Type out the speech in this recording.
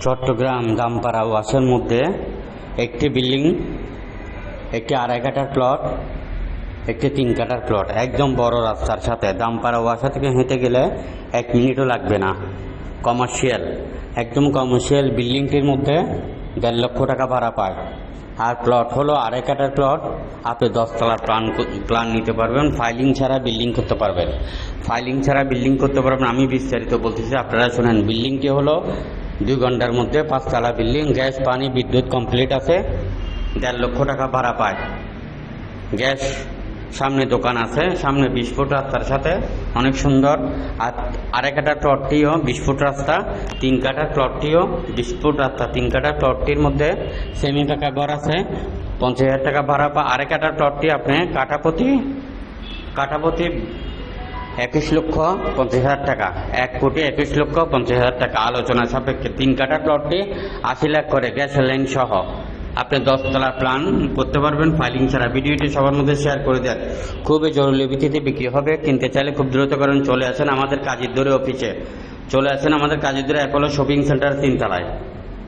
চট্টগ্রাম দামপাড়া ওয়াসের মধ্যে একটি বিল্ডিং, একটি আড়াই কাঠার প্লট, একটি তিন কাটার প্লট। একদম বড় রাস্তার সাথে। দামপাড়া ওয়াসা থেকে হেঁটে গেলে এক মিনিটও লাগবে না। কমার্শিয়াল। একদম কমার্শিয়াল বিল্ডিংটির মধ্যে দেড় লক্ষ টাকা ভাড়া পায়। আর প্লট হলো আড়াই কাঠার প্লট। আপনি দশতলার প্ল্যান প্ল্যান নিতে পারবেন। ফাইলিং ছাড়া বিল্ডিং করতে পারবেন। ফাইলিং ছাড়া বিল্ডিং করতে পারবেন। আমি বিস্তারিত বলতেছি, আপনারা শোনেন। বিল্ডিংটি হলো দুই ঘণ্টার মধ্যে পাঁচতলা বিল্ডিং, গ্যাস, পানি, বিদ্যুৎ কমপ্লিট আছে। দেড় লক্ষ টাকা ভাড়া পায়। গ্যাস সামনে দোকান আছে, সামনে বিশ ফুট রাস্তার সাথে, অনেক সুন্দর। আর আড়াই কাটার প্লটটিও বিশ ফুট রাস্তা, তিন কাটা প্লটটিও বিশ ফুট রাস্তা, তিন কাটা প্লটটির মধ্যে সেমি পাকা ঘর আছে। পঞ্চাশ হাজার টাকা ভাড়া পা আড়াই কাটার প্লটটি আপনি কাঠাপতি কাঠাপতি একুশ লক্ষ পঞ্চাশ হাজার টাকা। এক কোটি একুশ লক্ষ পঞ্চাশ হাজার টাকা। আলোচনা সাপেক্ষে তিন কাটা প্লটটি আশি লাখ করে গ্যাস লাইন সহ। আপনি দশতলা প্ল্যান করতে পারবেন। ফাইলিং ছাড়া ভিডিওটি সবার মধ্যে শেয়ার করে দেন। খুবই জরুরি ভিত্তিতে বিক্রি হবে। কিনতে চাইলে খুব দ্রুত করেন। চলে আসেন আমাদের কাজের দরে অফিসে চলে আসেন আমাদের কাজের দরে অ্যাপোলো শপিং সেন্টার তিনতলায়।